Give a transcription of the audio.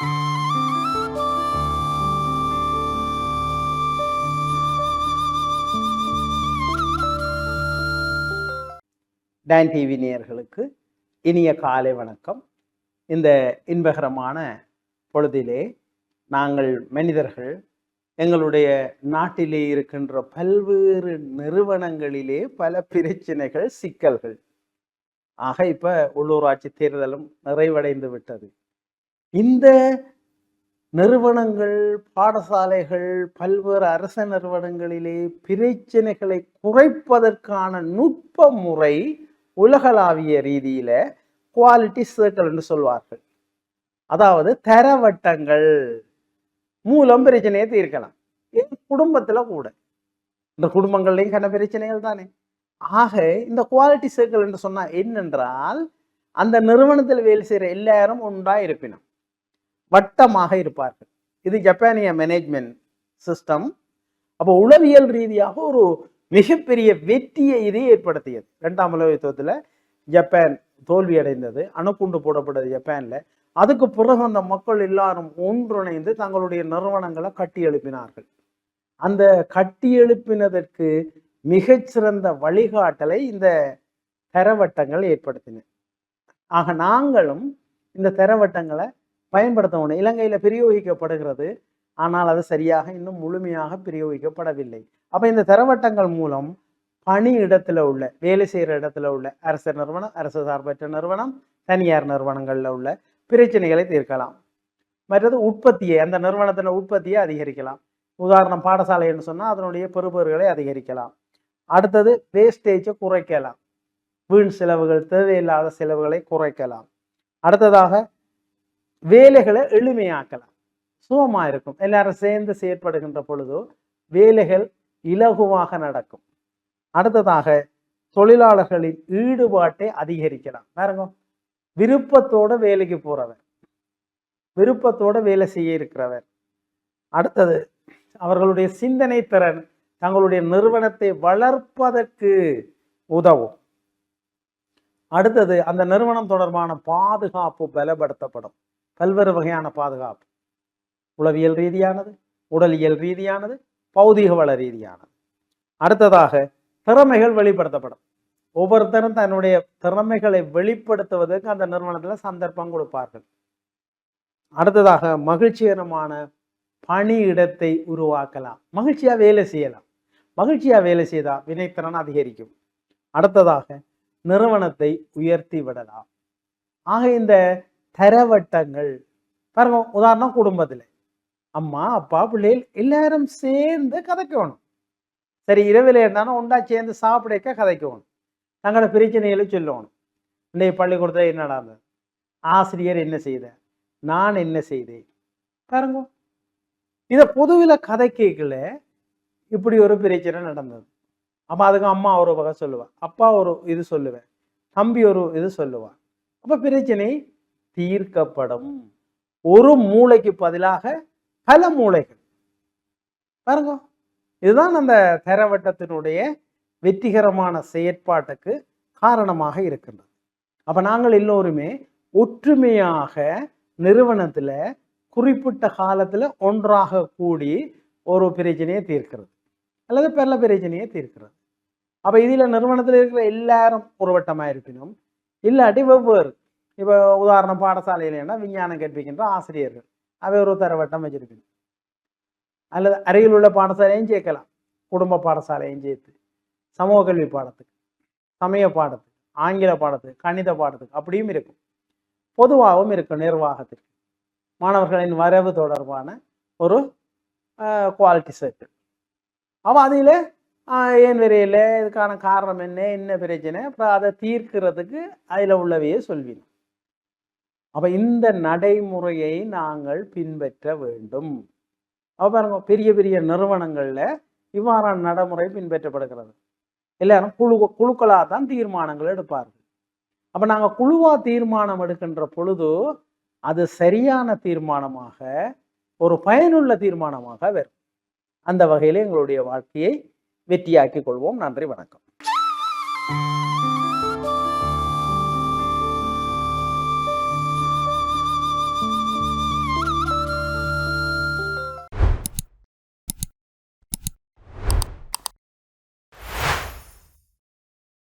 Don TV நேயர்களுக்கு இனிய காலை வணக்கம். இந்த இன்பகரமான பொழுதிலே நாங்கள் மனிதர்கள் எங்களுடைய நாட்டிலே இருக்கின்ற பல்வேறு நிறுவனங்களிலே பல பிரச்சனைகள் சிக்கல்கள். ஆக இப்போ உள்ளூராட்சி தேர்தலும் நிறைவடைந்து விட்டது. இந்த நிறுவனங்கள் பாடசாலைகள் பல்வேறு அரச நிறுவனங்களிலே பிரச்சனைகளை குறைப்பதற்கான நுட்ப முறை உலகளாவிய ரீதியில குவாலிட்டி சர்க்கிள் என்று சொல்வார்கள். அதாவது தரவட்டங்கள் மூலம் பிரச்சனையை தீர்க்கலாம். என் குடும்பத்துல கூட. இந்த குடும்பங்கள்லையும் கன பிரச்சனைகள் தானே. ஆக இந்த குவாலிட்டி சர்க்கிள் என்று சொன்னா என்னென்றால் அந்த நிறுவனத்தில் வேலை செய்யற எல்லாரும் ஒன்றா இருப்பினும் வட்டமாக இருப்பார்கள். இது ஜப்பானிய மேனேஜ்மெண்ட் சிஸ்டம் அப்போ உளவியல் ரீதியாக ஒரு மிகப்பெரிய வெற்றியை இது ஏற்படுத்தியது. ரெண்டாம் உலக யுத்தத்தில் ஜப்பான் தோல்வி அடைந்தது அணுக்குண்டு போடப்பட்டது ஜப்பானில். அதுக்கு பிறகு அந்த மக்கள் எல்லாரும் ஒன்றிணைந்து தங்களுடைய நிறுவனங்களை கட்டி எழுப்பினார்கள். அந்த கட்டி எழுப்பினதற்கு மிகச்சிறந்த வழிகாட்டலை இந்த தரவட்டங்கள் ஏற்படுத்தின. ஆக நாங்களும் இந்த தரவட்டங்களை பயன்படுத்தணும் இலங்கையில பிரயோகிக்கப்படுகிறது. ஆனால் அது சரியாக இன்னும் முழுமையாக பிரயோகிக்கப்படவில்லை. அப்ப இந்த தரவட்டங்கள் மூலம் பணி இடத்துல உள்ள வேலை செய்யற இடத்துல உள்ள அரசு நிறுவனம் அரசு சார்பற்ற நிறுவனம் தனியார் நிறுவனங்கள்ல உள்ள பிரச்சனைகளை தீர்க்கலாம். மற்றது உற்பத்தியை அந்த நிறுவனத்தின் உற்பத்தியை அதிகரிக்கலாம். உதாரணம் பாடசாலைன்னு சொன்னால் அதனுடைய பெறுபேறுகளை அதிகரிக்கலாம். அடுத்தது வேஸ்டேஜை குறைக்கலாம். வீண் செலவுகள் தேவையில்லாத செலவுகளை குறைக்கலாம். அடுத்ததாக வேலைகளை எளிமையாக்கலாம். சுகமா இருக்கும். எல்லாரும் சேர்ந்து செயற்படுகின்ற பொழுதோ வேலைகள் இலகுவாக நடக்கும். அடுத்ததாக தொழிலாளர்களின் ஈடுபாட்டை அதிகரிக்கலாம். பாருங்க. விருப்பத்தோட வேலைக்கு போறவர். விருப்பத்தோட வேலை செய்ய இருக்கிறவர். அடுத்தது அவர்களுடைய சிந்தனை திறன் தங்களுடைய நிறுவனத்தை வளர்ப்பதற்கு உதவும். அடுத்தது அந்த நிறுவனம் தொடர்பான பாதுகாப்பு பலப்படுத்தப்படும். பல்வேறு வகையான பாதுகாப்பு. உளவியல் ரீதியானது உடலியல் ரீதியானது பௌதீக வள ரீதியானது. அடுத்ததாக திறமைகள் வெளிப்படுத்தப்படும். ஒவ்வொருத்தரும் தன்னுடைய திறமைகளை வெளிப்படுத்துவதற்கு அந்த நிறுவனத்தில் சந்தர்ப்பம் கொடுப்பார்கள். அடுத்ததாக மகிழ்ச்சிகரமான பணி இடத்தை உருவாக்கலாம். மகிழ்ச்சியா வேலை செய்யலாம். மகிழ்ச்சியா வேலை செய்தால் வினைத்திறன் அதிகரிக்கும். அடுத்ததாக நிறுவனத்தை உயர்த்தி விடலாம். ஆக இந்த தரவட்டங்கள். பாருங்க உதாரணம் குடும்பத்தில். அம்மா அப்பா பிள்ளைகள் எல்லாரும் சேர்ந்து கதைக்கணும். சரி இரவில் இருந்தாலும் ஒன்றா சேர்ந்து சாப்பிடக்க கதைக்கணும். தங்களோட பிரச்சனைகளை சொல்லணும். இன்றைய பள்ளிக்கூடத்தில் என்ன நடந்தது? ஆசிரியர் என்ன செய்த நான் என்ன செய்தேன்? பாருங்க. இதை பொதுவில் கதை கேட்கல. இப்படி ஒரு பிரச்சனை நடந்தது. அப்போ அதுக்கு அம்மா ஒரு வகை சொல்லுவாள் அப்பா ஒரு இது சொல்லுவேன் தம்பி ஒரு இது சொல்லுவான் அப்போ பிரச்சனை தீர்க்கப்படும். ஒரு மூளைக்கு பதிலாக பல மூளைகள். பாருங்க. இதுதான் அந்த தரவட்டத்தினுடைய வெற்றிகரமான செயற்பாட்டுக்கு காரணமாக இருக்கின்றது. அப்ப நாங்கள் எல்லோருமே ஒற்றுமையாக நிறுவனத்துல குறிப்பிட்ட காலத்துல ஒன்றாக கூடி ஒரு பிரச்சனையை தீர்க்கிறது. அல்லது பல பிரச்சனையை தீர்க்கிறது. அப்ப இதுல நிறுவனத்தில் இருக்கிற எல்லாரும் ஒரு வட்டமா இருப்பினும் இல்லாட்டி வெவ்வேறு இப்போ உதாரணம் பாடசாலையிலன்னா விஞ்ஞானம் கற்பிக்கின்ற ஆசிரியர்கள். அவை ஒரு தரவட்டம் வச்சிருக்கணும் அல்லது அருகில் உள்ள பாடசாலையும் சேர்க்கலாம். குடும்ப பாடசாலையும் சேர்த்து. சமூக கல்வி பாடத்துக்கு சமய பாடத்துக்கு ஆங்கில பாடத்துக்கு கணித பாடத்துக்கு அப்படியும் இருக்கும். பொதுவாகவும் இருக்கும் நிர்வாகத்திற்கு மாணவர்களின் வரவு தொடர்பான ஒரு குவாலிட்டி செட்டு அவன் அதில் ஏன் விரையில்? இதுக்கான காரணம் என்ன? என்ன பிரச்சனை? அப்புறம் அதை தீர்க்கிறதுக்கு அதில் உள்ளவையே சொல்வீங்க அப்போ இந்த நடைமுறையை நாங்கள் பின்பற்ற வேண்டும். அப்போ பாருங்க பெரிய பெரிய நிறுவனங்களில் இவ்வாறான நடைமுறை பின்பற்றப்படுகிறது. எல்லாரும் குழு குழுக்களாக தான் தீர்மானங்கள் எடுப்பார்கள். அப்போ நாங்கள் குழுவாக தீர்மானம் எடுக்கின்ற பொழுது அது சரியான தீர்மானமாக ஒரு பயனுள்ள தீர்மானமாக வரும். அந்த வகையில் எங்களுடைய வாழ்க்கையை வெற்றியாக்கி கொள்வோம். நன்றி வணக்கம்.